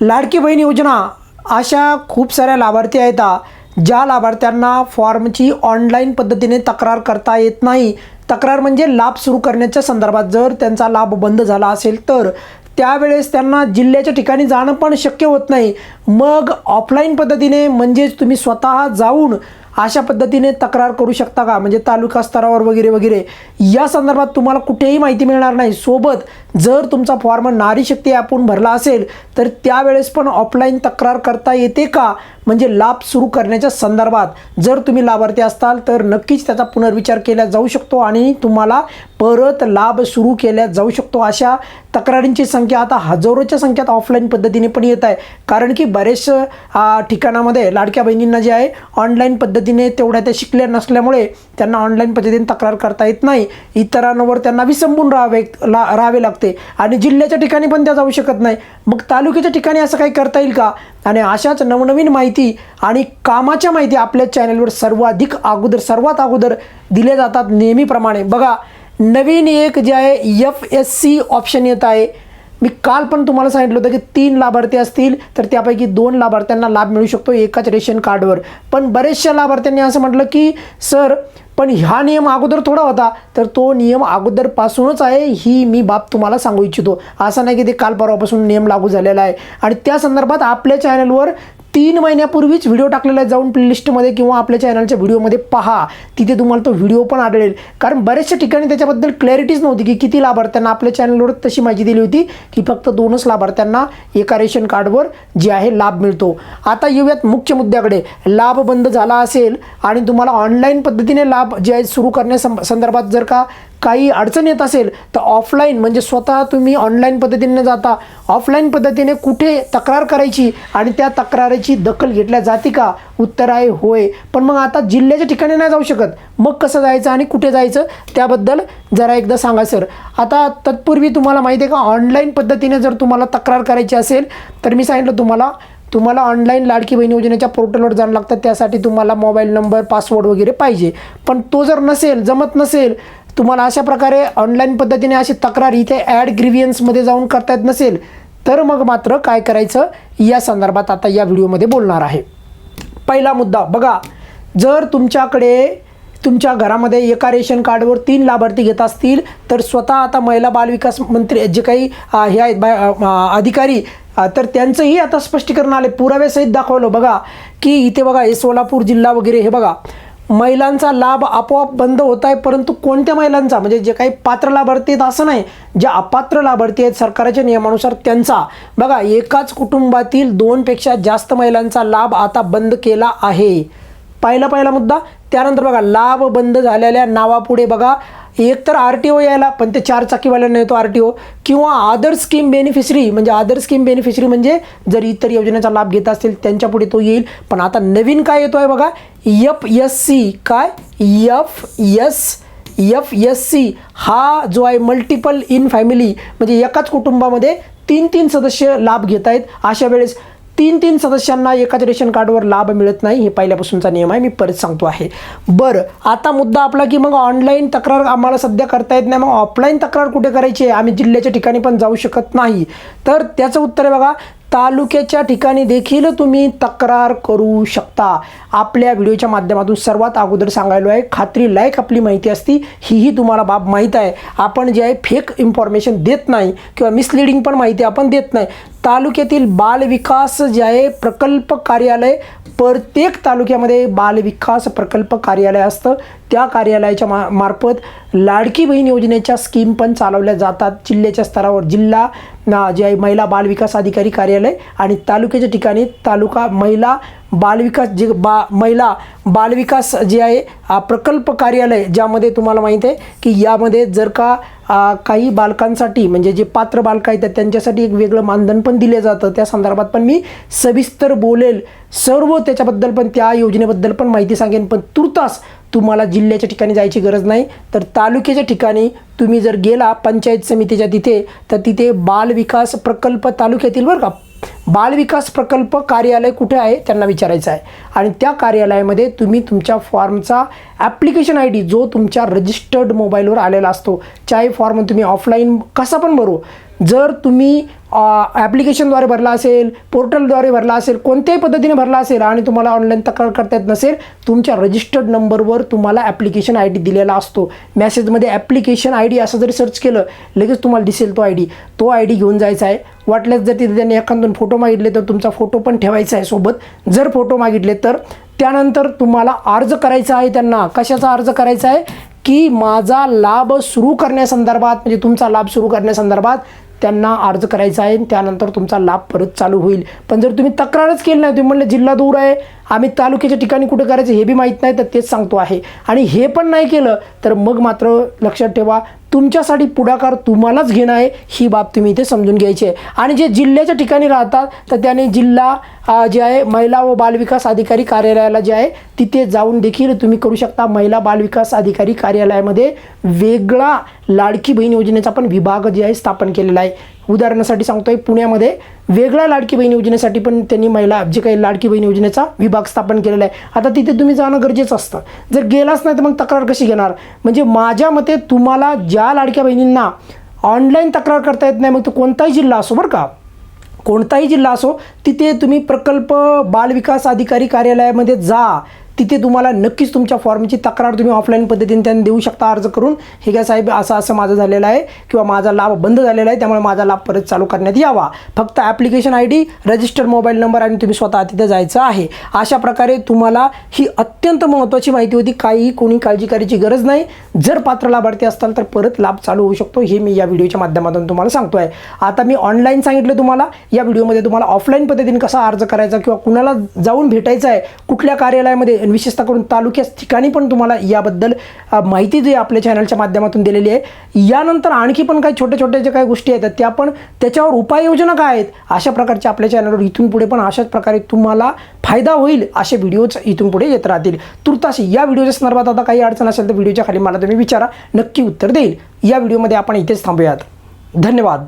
लाडकी बहीण योजना. अशा खूप साऱ्या लाभार्थी आहेत. ज्या लाभार्थ्यांना फॉर्मची ऑनलाईन पद्धतीने तक्रार करता येत नाही. तक्रार म्हणजे लाभ सुरू करण्याच्या संदर्भात जर त्यांचा लाभ बंद झाला असेल तर त्यावेळेस त्यांना जिल्ह्याच्या ठिकाणी जाणं पण शक्य होत नाही. मग ऑफलाईन पद्धतीने म्हणजेच तुम्ही स्वतः जाऊन अशा पद्धतीने तक्रार करू शकता का? म्हणजे तालुका स्तरावर वगैरे वगैरे. या संदर्भात तुम्हाला कुठेही माहिती मिळणार नाही. सोबत जर तुमचा फॉर्म नारी शक्ती ॲपहून भरला असेल तर त्यावेळेस पण ऑफलाईन तक्रार करता येते का? म्हणजे लाभ सुरू करण्याच्या संदर्भात. जर तुम्ही लाभार्थी असाल तर नक्कीच त्याचा पुनर्विचार केला जाऊ शकतो आणि तुम्हाला परत लाभ सुरू केल्या जाऊ शकतो. अशा तक्रारींची संख्या आता हजारोच्या संख्यात ऑफलाईन पद्धतीने पण येत आहे. कारण की बरेच ठिकाणामध्ये लाडक्या बहिणींना जे आहे ऑनलाईन पद्धतीने तेवढ्या त्या शिकल्या नसल्यामुळे त्यांना ऑनलाईन पद्धतीने तक्रार करता येत नाही. इतरांवर त्यांना विसंबून राहावे ला राहावे लागते. आणि जिल्ह्याच्या ठिकाणी पण त्या जाऊ शकत नाही. मग तालुक्याच्या ठिकाणी असं काही करता येईल का? आणि अशाच नवनवीन माहिती आणि कामाच्या माहिती आपल्या चॅनलवर सर्वाधिक अगोदर सर्वात अगोदर दिल्या जातात नेहमीप्रमाणे. बघा नवीन एक जे आहे एफ एस सी ऑप्शन येत आहे. मी काल पण तुम्हाला सांगितलं होतं की तीन लाभार्थी असतील तर त्यापैकी दोन लाभार्थ्यांना लाभ मिळू शकतो एकाच रेशन कार्डवर. पण बरेचशा लाभार्थ्यांनी असं म्हटलं की सर पण हा नियम अगोदर थोडा होता तर तो नियम अगोदरपासूनच आहे ही मी बाब तुम्हाला सांगू इच्छितो. असं नाही की ते काल परवापासून नियम लागू झालेला आहे. आणि त्या संदर्भात आपल्या चॅनलवर तीन महिन्यापूर्वीच व्हिडिओ टाकलेला आहे. जाऊन प्लेलिस्टमध्ये किंवा आपल्या चॅनलच्या व्हिडिओमध्ये पहा. तिथे तुम्हाला तो व्हिडिओ पण आढळेल. कारण बऱ्याचशा ठिकाणी त्याच्याबद्दल क्लॅरिटीच नव्हती की किती लाभार्थ्यांना आपल्या चॅनलवर तशी माहिती दिली होती की फक्त दोनच लाभार्थ्यांना एका रेशन कार्डवर जे आहे लाभ मिळतो. आता येऊयात मुख्य मुद्द्याकडे. लाभ बंद झाला असेल आणि तुम्हाला ऑनलाईन पद्धतीने लाभ जे आहे सुरू करण्या सं- संदर्भात जर का काही अडचण येत असेल तर ऑफलाईन म्हणजे स्वतः तुम्ही ऑनलाईन पद्धतीने जाता. ऑफलाईन पद्धतीने कुठे तक्रार करायची आणि त्या तक्रारीची दखल घेतल्या जाते का? उत्तर आहे होय. पण मग आता जिल्ह्याच्या ठिकाणी नाही जाऊ शकत. मग कसं जायचं आणि कुठे जायचं? त्याबद्दल जरा एकदा सांगा सर. आता तत्पूर्वी तुम्हाला माहिती आहे का ऑनलाईन पद्धतीने जर तुम्हाला तक्रार करायची असेल तर मी सांगितलं तुम्हाला तुम्हाला ऑनलाईन लाडकी बहीण योजनेच्या पोर्टलवर जाणं लागतं. त्यासाठी तुम्हाला मोबाईल नंबर पासवर्ड वगैरे पाहिजे. पण तो जर नसेल जमत नसेल तुम्हाला अशा प्रकारे ऑनलाईन पद्धतीने अशी तक्रार इथे ॲड ग्रिव्हियन्समध्ये जाऊन करता येत नसेल तर मग मात्र काय करायचं? या संदर्भात आता या व्हिडिओमध्ये बोलणार आहे. पहिला मुद्दा बघा जर तुमच्याकडे तुमच्या घरामध्ये एका रेशन कार्डवर तीन लाभार्थी घेत असतील तर स्वतः आता महिला बालविकास मंत्री जे काही हे आहेत बा अधिकारी तर त्यांचंही आता स्पष्टीकरण आले पुराव्यासहित दाखवलं बघा की इथे बघा हे सोलापूर जिल्हा वगैरे हे बघा महिलांचा लाभ आपोआप बंद होत आहे परंतु कोणत्या महिलांचा? म्हणजे जे काही पात्र लाभार्थी आहेत असं नाही ज्या अपात्र लाभार्थी आहेत सरकारच्या नियमानुसार त्यांचा. बघा एकाच कुटुंबातील दोनपेक्षा जास्त महिलांचा लाभ आता बंद केला आहे. पहिला पहिला मुद्दा त्यानंतर बघा लाभ बंद झालेल्या नावापुढे बघा एक तर आर टी ओ यायला पण ते चार चाकीवाल्यांना येतो आर टी ओ किंवा आदर स्कीम बेनिफिशरी म्हणजे आदर स्कीम बेनिफिशरी म्हणजे जर इतर योजनेचा लाभ घेत असतील त्यांच्या पुढे तो येईल. पण आता नवीन काय येतो आहे बघा? एफ एस सी काय? F S F S C हा जो आहे मल्टिपल इन फॅमिली म्हणजे एकाच कुटुंबामध्ये तीन तीन सदस्य लाभ घेत आहेत. अशा वेळेस तीन तीन सदस्यांना एकाच रेशन कार्डवर लाभ मिळत नाही हे पहिल्यापासूनचा नियम आहे. मी परत सांगतो आहे. बरं आता मुद्दा आपला की मग ऑनलाईन तक्रार आम्हाला सध्या करता येत नाही. मग ऑफलाईन तक्रार कुठे करायची आहे? आम्ही जिल्ह्याच्या ठिकाणी पण जाऊ शकत नाही. तर त्याचं उत्तर आहे बघा तालुक्याच्या ठिकाणी देखील तुम्ही तक्रार करू शकता. आपल्या व्हिडिओच्या माध्यमातून सर्वात अगोदर सांगायलो आहे खात्री लायक आपली माहिती असती हीही तुम्हाला बाब माहीत आहे. आपण जे आहे फेक इन्फॉर्मेशन देत नाही किंवा मिसलिडिंग पण माहिती आपण देत नाही. तालुक्यातील बालविकास जे आहे प्रकल्प कार्यालय प्रत्येक तालुक्यामध्ये बालविकास प्रकल्प कार्यालय असतं. त्या कार्यालयाच्या मा मार्फत लाडकी बहीण योजनेच्या स्कीम पण चालवल्या जातात. जिल्ह्याच्या स्तरावर जिल्हा ना जे आहे महिला बालविकास अधिकारी कार्यालय आणि तालुक्याच्या ठिकाणी तालुका महिला बालविकास जे बा महिला बालविकास जे आहे प्रकल्प कार्यालय ज्यामध्ये तुम्हाला माहीत आहे की यामध्ये जर का आ, काही बालकांसाठी म्हणजे जे पात्र बालक आहेत त्यांच्यासाठी एक वेगळं मानधन पण दिलं जातं. त्या संदर्भात पण मी सविस्तर बोलेल. सर्व त्याच्याबद्दल पण त्या योजनेबद्दल पण माहिती सांगेन. पण तुर्तास तुम्हाला जिल्ह्याच्या ठिकाणी जायची गरज नाही. तर तालुक्याच्या ठिकाणी तुम्ही जर गेला पंचायत समितीच्या तिथे तर तिथे बालविकास प्रकल्प तालुक्यातील बरं का बालविकास प्रकल्प कार्यालय कुठे आहे त्यांना विचारायचं आहे. आणि त्या कार्यालयामध्ये तुम्ही तुमच्या फॉर्मचा ॲप्लिकेशन आय डी जो तुमच्या रजिस्टर्ड मोबाईलवर आलेला असतो चाहे फॉर्म तुम्ही ऑफलाईन कसा पण भरू. जर तुम्ही ॲप्लिकेशनद्वारे भरला असेल पोर्टलद्वारे भरला असेल कोणत्याही पद्धतीने भरला असेल आणि तुम्हाला ऑनलाईन तक्रार करता येत नसेल तुमच्या रजिस्टर्ड नंबरवर तुम्हाला ॲप्लिकेशन आय डी दिलेला असतो. मॅसेजमध्ये ॲप्लिकेशन आय डी असं जरी सर्च केलं लगेच तुम्हाला दिसेल तो आय डी तो आय डी घेऊन जायचा आहे. वाटल्यास जर तिथे त्यांनी एखादून फोटो मागितले तर तुमचा फोटो पण ठेवायचा आहे सोबत. जर फोटो मागितले तर त्यानंतर तुम्हाला अर्ज करायचा आहे त्यांना. कशाचा अर्ज करायचा आहे? की माझा लाभ सुरू करण्यासंदर्भात म्हणजे तुमचा लाभ सुरू करण्यासंदर्भात त्यांना अर्ज करायचा आहे त्यानंतर तुमचा लाभ परत चालू होईल. पण जर तुम्ही तक्रारच केली नाही तुम्ही म्हणलं जिल्हा दूर आहे आम्ही तालुक्याच्या ठिकाणी कुठे करायचं हे बी माहीत नाही तर तेच सांगतो आहे. आणि हे पण नाही केलं तर मग मात्र लक्षात ठेवा तुमच्यासाठी पुढाकार तुम्हालाच घेणं आहे ही बाब तुम्ही इथे समजून घ्यायची आहे. आणि जे जिल्ह्याच्या ठिकाणी राहतात तर त्याने जिल्हा जे आहे महिला व बालविकास अधिकारी कार्यालयाला जे आहे तिथे जाऊन देखील तुम्ही करू शकता. महिला बालविकास अधिकारी कार्यालयामध्ये वेगळा लाडकी बहीण योजनेचा पण विभाग जे आहे स्थापन केलेला आहे. उदाहरणासाठी सांगतोय पुण्यामध्ये वेगळा लाडकी बहीण योजनेसाठी पण त्यांनी महिला जे काही लाडकी बहीण योजनेचा विभाग स्थापन केलेला आहे. आता तिथे तुम्ही जाणं गरजेचं असतं. जर गेलाच नाही तर मग तक्रार कशी घेणार? म्हणजे माझ्या मते तुम्हाला ज्या लाडक्या बहिणींना ऑनलाईन तक्रार करता येत नाही मग तो कोणताही जिल्हा असो बरं का. कोणताही जिल्हा असो तिथे तुम्ही प्रकल्प बालविकास अधिकारी कार्यालयामध्ये जा. तिथे तुम्हाला नक्कीच तुमच्या फॉर्मची तक्रार तुम्ही ऑफलाईन पद्धतीने त्यांनी देऊ शकता अर्ज करून. हे काय साहेब असं असं माझं झालेलं आहे किंवा माझा लाभ बंद झालेला आहे त्यामुळे माझा लाभ परत चालू करण्यात यावा. फक्त application I D registered mobile number आणि तुम्ही स्वतः तिथे जायचं आहे. अशा प्रकारे तुम्हाला ही अत्यंत महत्त्वाची माहिती होती. काही कोणी काळजी करायची गरज नाही. जर पात्र लाभार्थी असताल तर परत लाभ चालू होऊ शकतो. हे मी या व्हिडिओच्या माध्यमातून तुम्हाला सांगतो आहे आता मी ऑनलाईन सांगितलं तुम्हाला. या व्हिडिओमध्ये तुम्हाला ऑफलाईन पद्धतीने कसा अर्ज करायचा किंवा कुणाला जाऊन भेटायचं आहे कुठल्या कार्यालयामध्ये आणि विशेषतः करून तालुक्यात ठिकाणी पण तुम्हाला याबद्दल माहिती जी आपल्या चॅनलच्या माध्यमातून दिलेली आहे. यानंतर आणखी पण काही छोट्या छोट्या ज्या काही गोष्टी आहेत त्या पण त्याच्यावर उपाययोजना काय आहेत अशा प्रकारच्या आपल्या चॅनलवर इथून पुढे पण अशाच प्रकारे तुम्हाला फायदा होईल असे व्हिडिओज इथून पुढे येत राहतील. तुर्तास या व्हिडिओच्या संदर्भात आता काही अडचण असेल तर व्हिडिओच्या खाली मला तुम्ही विचारा. नक्की उत्तर देईल. या व्हिडिओमध्ये आपण इथेच थांबूयात. धन्यवाद.